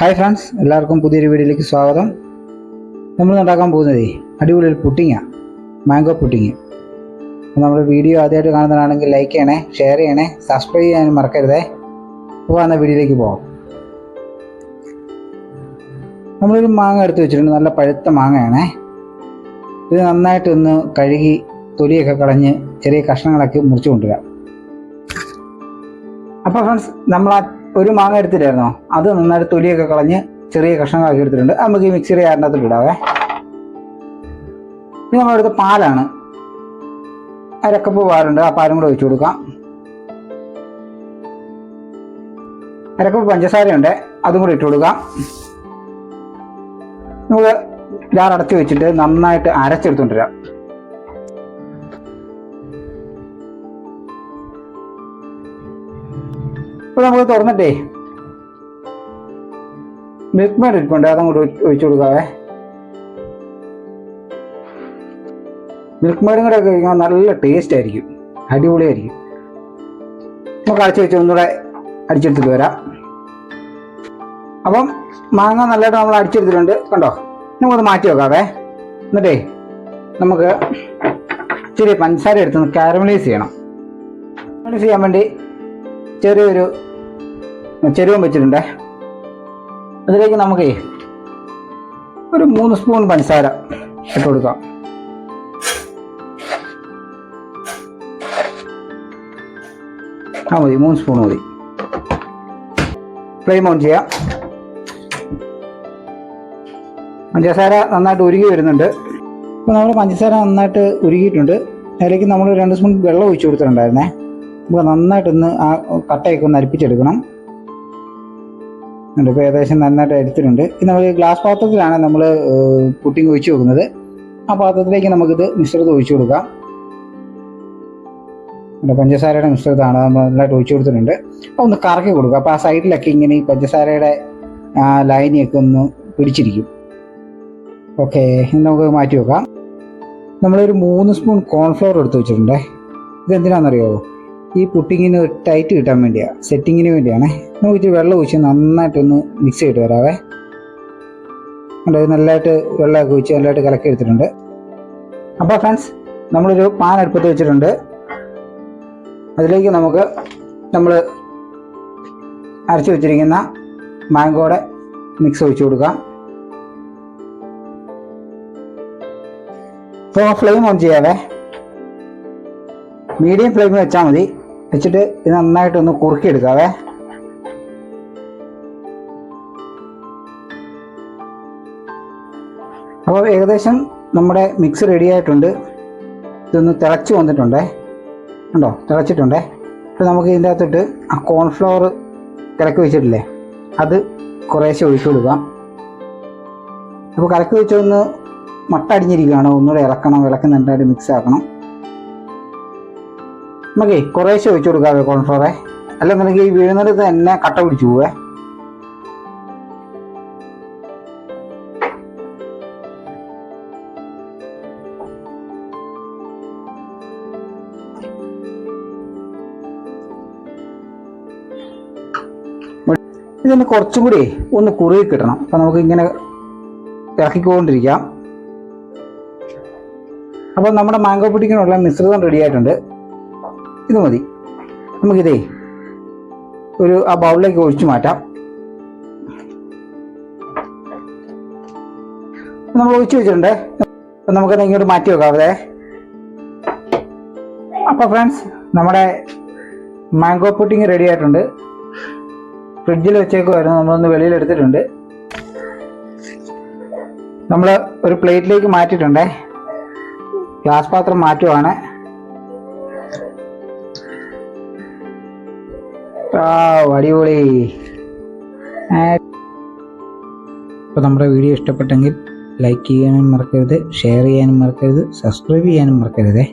Hi friends എല്ലാവർക്കും പുതിയൊരു വീഡിയോയിലേക്ക് സ്വാഗതം. നമ്മൾ ഉണ്ടാക്കാൻ പോകുന്നത് അടിപൊളി ഒരു പുട്ടിങ്ങാണ് മാംഗോ പുട്ടിങ് അപ്പോൾ നമ്മുടെ വീഡിയോ ആദ്യമായിട്ട് കാണുന്നതാണെങ്കിൽ ലൈക്ക് ചെയ്യണേ ഷെയർ ചെയ്യണേ സബ്സ്ക്രൈബ് ചെയ്യാനും മറക്കരുതേ. അപ്പോൾ എന്നാൽ വീഡിയോയിലേക്ക് പോകാം നമ്മളൊരു മാങ്ങ എടുത്ത് വെച്ചിട്ടുണ്ട് നല്ല പഴുത്ത മാങ്ങയാണേ. ഇത് നന്നായിട്ട് ഒന്ന് കഴുകി തൊലിയൊക്കെ കളഞ്ഞ് ചെറിയ കഷ്ണങ്ങളൊക്കെ മുറിച്ച് കൊണ്ടുവരാം. അപ്പോൾ ഫ്രണ്ട്സ് നമ്മൾ ഒരു മാങ്ങ എടുത്തിട്ടായിരുന്നോ? അത് നന്നായിട്ട് തൊലിയൊക്കെ കളഞ്ഞ് ചെറിയ കഷ്ണങ്ങളാക്കി എടുത്തിട്ടുണ്ട്. നമുക്ക് ഈ മിക്സിയുടെ ആരണത്തിൽ ഇടാവേ. ഇനി നമ്മളെടുത്ത പാലാണ്. അരക്കപ്പ് പാലുണ്ട്. ആ പാലും കൂടെ ഒഴിച്ചു കൊടുക്കാം. അരക്കപ്പ് പഞ്ചസാരയുണ്ട്. അതും കൂടെ ഇട്ട് കൊടുക്കാം. നമുക്ക് ജാർ അടച്ചു വെച്ചിട്ട് നന്നായിട്ട് അരച്ചെടുത്തോണ്ടിരാം. ഇപ്പൊ നമുക്ക് തുറന്നിട്ടേ. മിൽക്ക് മേഡ് ഇരിപ്പുണ്ട് അതങ്ങോട്ട് ഒഴി- ഒഴിച്ചു കൊടുക്കാവേ. മിൽക്ക് മേഡും കൂടെ കഴിക്കുമ്പോൾ നല്ല ടേസ്റ്റ് ആയിരിക്കും. അടിപൊളിയായിരിക്കും. നമുക്ക് അടച്ചു വെച്ച് ഒന്നുകൂടെ അടിച്ചെടുത്തിട്ട് വരാം. അപ്പം മാങ്ങ നല്ലതായിട്ട് നമ്മൾ അടിച്ചെടുത്തിട്ടുണ്ട്. കണ്ടോ? നമുക്കത് മാറ്റി വെക്കാവേ. എന്നിട്ടേ നമുക്ക് ചെറിയ പഞ്ചസാര എടുത്ത് കാരമലൈസ് ചെയ്യണം. കാരമലൈസ് ചെയ്യാൻ വേണ്ടി ചെറിയൊരു ചെരുവം വെച്ചിട്ടുണ്ട്. അതിലേക്ക് നമുക്ക് ഒരു മൂന്ന് സ്പൂൺ പഞ്ചസാര ഇട്ട് കൊടുക്കാം. ആ മതി മൂന്ന് സ്പൂൺ മതി. ഫ്ലെയിം ഓൺ ചെയ്യാം. പഞ്ചസാര നന്നായിട്ട് ഉരുകി വരുന്നുണ്ട്. ഇപ്പോൾ നമ്മൾ പഞ്ചസാര നന്നായിട്ട് ഉരുകിയിട്ടുണ്ട്. അതിലേക്ക് നമ്മൾ രണ്ട് സ്പൂൺ വെള്ളം ഒഴിച്ചു കൊടുത്തിട്ടുണ്ടായിരുന്നേ. നമുക്ക് നന്നായിട്ടൊന്ന് ആ കട്ടയൊക്കെ ഒന്ന് അരിപ്പിച്ചെടുക്കണം. ഇപ്പോൾ ഏകദേശം നന്നായിട്ട് എടുത്തിട്ടുണ്ട്. ഇത് നമ്മൾ ഗ്ലാസ് പാത്രത്തിലാണ് നമ്മൾ പുട്ടിങ് ഒഴിച്ചു വെക്കുന്നത് ആ പാത്രത്തിലേക്ക് നമുക്കിത് മിശ്രിതം ഒഴിച്ചു കൊടുക്കാം. ഇവിടെ പഞ്ചസാരയുടെ മിശ്രിതമാണ് നമ്മൾ നന്നായിട്ട് ഒഴിച്ചു കൊടുത്തിട്ടുണ്ട്. അപ്പോൾ ഒന്ന് കറക്കി കൊടുക്കുക അപ്പോൾ ആ സൈഡിലൊക്കെ ഇങ്ങനെ ഈ പഞ്ചസാരയുടെ ലൈനിയൊക്കെ ഒന്ന് പിടിച്ചിരിക്കും. ഓക്കെ നമുക്ക് മാറ്റി വെക്കാം. നമ്മളൊരു മൂന്ന് സ്പൂൺ കോൺഫ്ലവർ എടുത്ത് വെച്ചിട്ടുണ്ടേ. ഇതെന്തിനാണെന്നറിയാമോ ഈ പുട്ടിങ്ങിന് ഒരു ടൈറ്റ് കിട്ടാൻ വേണ്ടിയാണ് സെറ്റിങ്ങിന് വേണ്ടിയാണേ. ഇച്ചിരി വെള്ളം ഒഴിച്ച് നന്നായിട്ടൊന്ന് മിക്സ് ചെയ്തിട്ട് വരാവേ. അത് നല്ലതായിട്ട് വെള്ളമൊക്കെ ഒഴിച്ച് നല്ലതായിട്ട് കലക്കി എടുത്തിട്ടുണ്ട്. അപ്പോൾ ഫ്രണ്ട്സ് നമ്മളൊരു പാൻ അടുപ്പത്ത് വെച്ചിട്ടുണ്ട്. അതിലേക്ക് നമുക്ക് നമ്മൾ അരച്ചു വെച്ചിരിക്കുന്ന മാങ്കോടെ മിക്സ് ഒഴിച്ചു കൊടുക്കാം. അപ്പോൾ ഫ്ലെയിം ഓൺ ചെയ്യാവേ. മീഡിയം ഫ്ലെയിമിൽ വെച്ചാൽ മതി. വെച്ചിട്ട് ഇത് നന്നായിട്ടൊന്ന് കുറുക്കിയെടുക്കാവേ. അപ്പോൾ ഏകദേശം നമ്മുടെ മിക്സ് റെഡി ആയിട്ടുണ്ട്. ഇതൊന്ന് തിളച്ച് വന്നിട്ടുണ്ടേ. ഉണ്ടോ തിളച്ചിട്ടുണ്ടേ. അപ്പോൾ നമുക്ക് ഇതിന്റെ അകത്തിട്ട് ആ കോൺഫ്ലവർ കലക്കി വെച്ചിട്ടില്ലേ? അത് കുറേശ്ശെ ഒഴിച്ചു കൊടുക്കാം. അപ്പോൾ കലക്കി വെച്ചൊന്ന് മട്ട അടിഞ്ഞിരിക്കുകയാണ്. ഒന്നുകൂടെ ഇളക്കണം ഇളക്കി നന്നായിട്ട് മിക്സ് ആക്കണം. നമുക്കേ കുറേശ്ശെ ഒഴിച്ചു കൊടുക്കാവേ കോൺഫ്ലവറെ നിനക്ക് ഈ വീഴുന്നിടത്ത് എന്നെ കട്ട പിടിച്ചു പോവേ. ഇതിന് കുറച്ചും കൂടി ഒന്ന് കുറുകി കിട്ടണം. അപ്പം നമുക്ക് ഇങ്ങനെ ഇറക്കിക്കൊണ്ടിരിക്കാം. അപ്പൊ നമ്മുടെ മാംഗോ പുഡിങ്ങിനുള്ള മിശ്രിതം റെഡി ആയിട്ടുണ്ട്. ഇത് മതി. നമുക്കിതേ ഒരു ആ ബൗളിലേക്ക് ഒഴിച്ചു മാറ്റാം. നമ്മൾ ഒഴിച്ചു വെച്ചിട്ടുണ്ട്. നമുക്കത് ഇങ്ങോട്ട് മാറ്റി വെക്കാവേ അപ്പോൾ ഫ്രണ്ട്സ് നമ്മുടെ മാംഗോ പുഡിങ് റെഡി ആയിട്ടുണ്ട്. ഫ്രിഡ്ജിൽ വെച്ചേക്കുമായിരുന്നു നമ്മളൊന്ന് വെളിയിൽ എടുത്തിട്ടുണ്ട്. നമ്മൾ ഒരു പ്ലേറ്റിലേക്ക് മാറ്റിയിട്ടുണ്ടേ. ഗ്ലാസ് പാത്രം മാറ്റുവാണ്. അടിപൊളി. അപ്പോൾ നമ്മുടെ വീഡിയോ ഇഷ്ടപ്പെട്ടെങ്കിൽ ലൈക്ക് ചെയ്യാനും മറക്കരുത് ഷെയർ ചെയ്യാനും മറക്കരുത് സബ്സ്ക്രൈബ് ചെയ്യാനും മറക്കരുതേ.